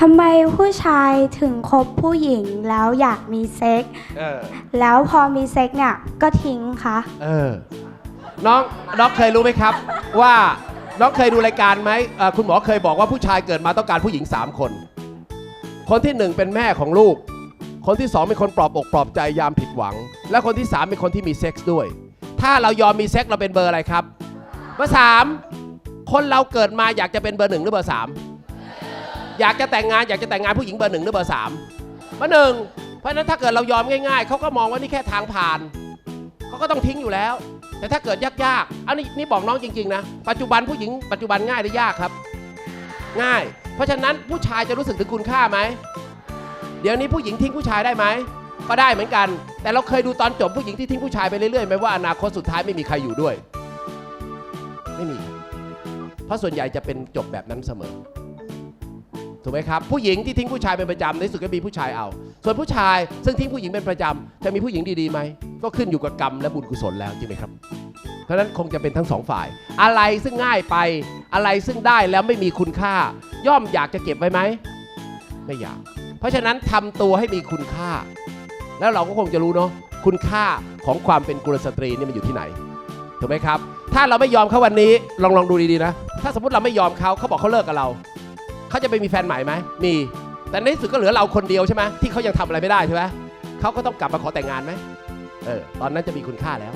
ทำไมผู้ชายถึงคบผู้หญิงแล้วอยากมีเซ็กส์เออ แล้วพอมีเซ็กส์เนี่ยก็ทิ้งคะ เออ น้องน้องเคยรู้ไหมครับ ว่าน้องเคยดูรายการไหมเอ่อคุณหมอเคยบอกว่าผู้ชายเกิดมาต้องการผู้หญิง 3 คน คนที่หนึ่งเป็นแม่ของลูก คนที่สองเป็นคนปลอบอกปลอบใจยามผิดหวัง และคนที่สามเป็นคนที่มีเซ็กส์ด้วย ถ้าเรายอมมีเซ็กส์เราเป็นเบอร์อะไรครับ เบอร์สามคนเราเกิดมาอยากจะเป็นเบอร์หนึ่งหรือเบอร์สาม อยากจะแต่งงานอยากจะแต่งงานผู้หญิงเบอร์หนึ่งหรือเบอร์สามเบอร์หนึ่งเพราะฉะนั้นถ้าเกิดเรายอมง่ายๆเขาก็มองว่านี่แค่ทางผ่านเขาก็ต้องทิ้งอยู่แล้ว แต่ถ้าเกิดยากๆอันนี้นี่บอกน้องจริงๆนะปัจจุบันผู้หญิงปัจจุบันง่ายหรือยากครับ ง่าย เพราะฉะนั้นผู้ชายจะรู้สึกถึงคุณค่าไหมเดี๋ยวนี้ผู้หญิงทิ้งผู้ชายได้ไหมก็ได้เหมือนกัน แต่เราเคยดูตอนจบผู้หญิงที่ทิ้งผู้ชายไปเรื่อยๆไหมว่าอนาคตสุดท้ายไม่มีใครอยู่ด้วย ไม่มี เพราะส่วนใหญ่จะเป็นจบแบบนั้นเสมอ ถูกไหมครับผู้หญิงที่ทิ้งผู้ชายเป็นประจำในสุดก็มีผู้ชายเอา ส่วนผู้ชายซึ่งทิ้งผู้หญิงเป็นประจำจะมีผู้หญิงดีๆไหมก็ขึ้นอยู่กับกรรมและบุญกุศลแล้วจริงไหมครับเพราะนั้นคงจะเป็นทั้งสองฝ่าย อะไรซึ่งง่ายไปอะไรซึ่งได้แล้วไม่มีคุณค่า ย่อมอยากจะเก็บไว้ไหมไม่อยาก เพราะฉะนั้นทำตัวให้มีคุณค่า แล้วเราก็คงจะรู้เนาะคุณค่าของความเป็นกุลสตรีนี่มันอยู่ที่ไหนถูกไหมครับ ถ้าเราไม่ยอมเขาวันนี้ลองลองดูดีๆนะ ถ้าสมมติเราไม่ยอมเขาเขาบอกเขาเลิกกับเรา เขาจะไปมีแฟนใหม่ไหมมี แต่ในที่สุดก็เหลือเราคนเดียวใช่ไหมที่เขายังทำอะไรไม่ได้ใช่ไหมเขาก็ต้องกลับมาขอแต่งงานไหมเออตอนนั้นจะมีคุณค่าแล้ว